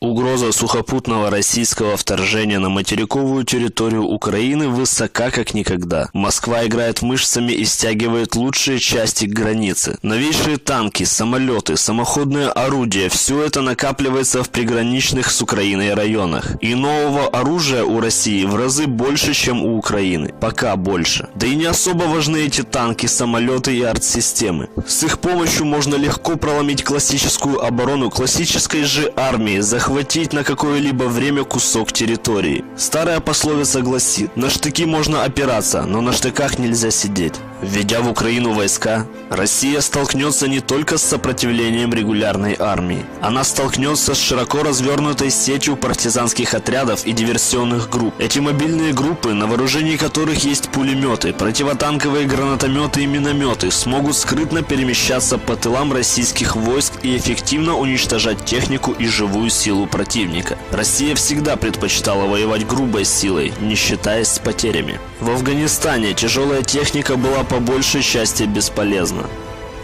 Угроза сухопутного российского вторжения на материковую территорию Украины высока как никогда. Москва играет мышцами и стягивает лучшие части к границе. Новейшие танки, самолеты, самоходные орудия – все это накапливается в приграничных с Украиной районах. И нового оружия у России в разы больше, чем у Украины. Пока больше. Да и не особо важны эти танки, самолеты и артсистемы. С их помощью можно легко проломить классическую оборону классической же армии, захватить на какое-либо время кусок территории. Старая пословица гласит, на штыки можно опираться, но на штыках нельзя сидеть. Введя в Украину войска, Россия столкнется не только с сопротивлением регулярной армии. Она столкнется с широко развернутой сетью партизанских отрядов и диверсионных групп. Эти мобильные группы, на вооружении которых есть пулеметы, противотанковые гранатометы и минометы, смогут скрытно перемещаться по тылам российских войск и эффективно уничтожать технику и живую силу противника. Россия всегда предпочитала воевать грубой силой, не считаясь с потерями. В Афганистане тяжелая техника была по большей части бесполезна.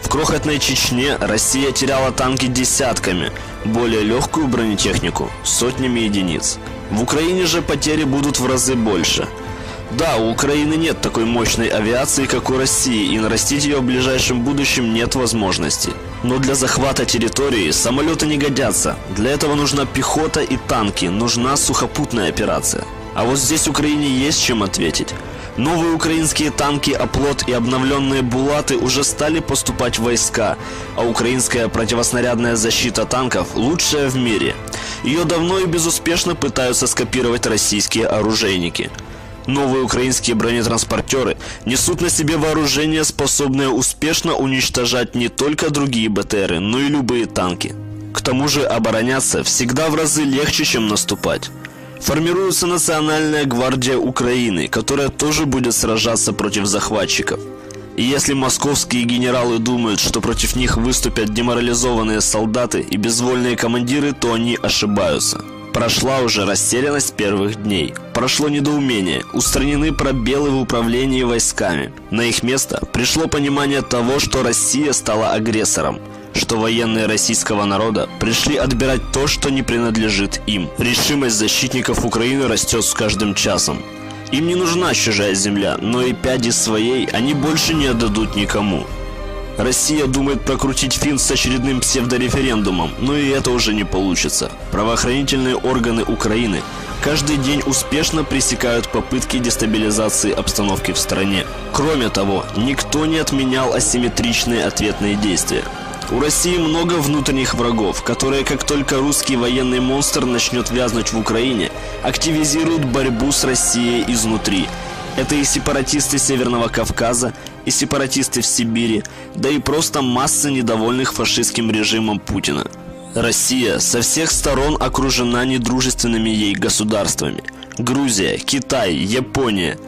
В крохотной Чечне Россия теряла танки десятками, более легкую бронетехнику – сотнями единиц. В Украине же потери будут в разы больше. Да, у Украины нет такой мощной авиации, как у России, и нарастить ее в ближайшем будущем нет возможности. Но для захвата территории самолеты не годятся. Для этого нужна пехота и танки, нужна сухопутная операция. А вот здесь Украине есть чем ответить. Новые украинские танки «Оплот» и обновленные «Булаты» уже стали поступать в войска, а украинская противоснарядная защита танков лучшая в мире. Ее давно и безуспешно пытаются скопировать российские оружейники. Новые украинские бронетранспортеры несут на себе вооружение, способное успешно уничтожать не только другие БТРы, но и любые танки. К тому же обороняться всегда в разы легче, чем наступать. Формируется Национальная гвардия Украины, которая тоже будет сражаться против захватчиков. И если московские генералы думают, что против них выступят деморализованные солдаты и безвольные командиры, то они ошибаются. Прошла уже растерянность первых дней. Прошло недоумение, устранены пробелы в управлении войсками. На их место пришло понимание того, что Россия стала агрессором – что военные российского народа пришли отбирать то, что не принадлежит им. Решимость защитников Украины растет с каждым часом. Им не нужна чужая земля, но и пяди своей они больше не отдадут никому. Россия думает прокрутить финт с очередным псевдореферендумом, но и это уже не получится. Правоохранительные органы Украины каждый день успешно пресекают попытки дестабилизации обстановки в стране. Кроме того, никто не отменял асимметричные ответные действия. У России много внутренних врагов, которые, как только русский военный монстр начнет вязнуть в Украине, активизируют борьбу с Россией изнутри. Это и сепаратисты Северного Кавказа, и сепаратисты в Сибири, да и просто масса недовольных фашистским режимом Путина. Россия со всех сторон окружена недружественными ей государствами. Грузия, Китай, Япония.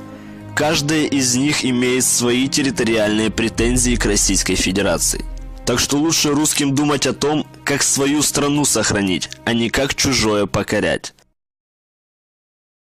Каждая из них имеет свои территориальные претензии к Российской Федерации. Так что лучше русским думать о том, как свою страну сохранить, а не как чужое покорять.